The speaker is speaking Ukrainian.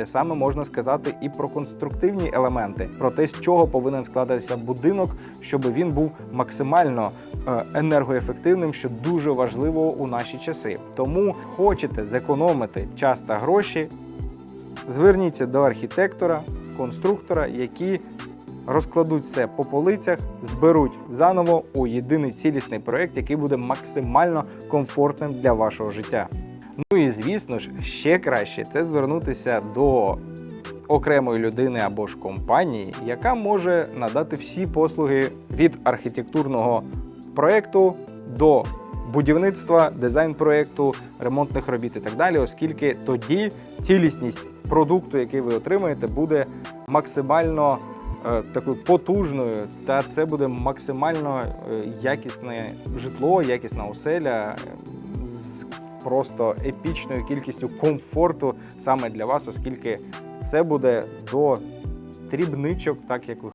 Те саме можна сказати і про конструктивні елементи, про те, з чого повинен складатися будинок, щоб він був максимально е, енергоефективним, що дуже важливо у наші часи. Тому хочете зекономити час та гроші, зверніться до архітектора, конструктора, які розкладуть все по полицях, зберуть заново у єдиний цілісний проект, який буде максимально комфортним для вашого життя. Ну і звісно ж, ще краще це звернутися до окремої людини або ж компанії, яка може надати всі послуги від архітектурного проекту до будівництва, дизайн проекту, ремонтних робіт і так далі, оскільки тоді цілісність продукту, який ви отримаєте, буде максимально е, такою потужною, та це буде максимально е, якісне житло, якісна оселя. Просто епічною кількістю комфорту саме для вас, оскільки все буде до дрібничок, так як ви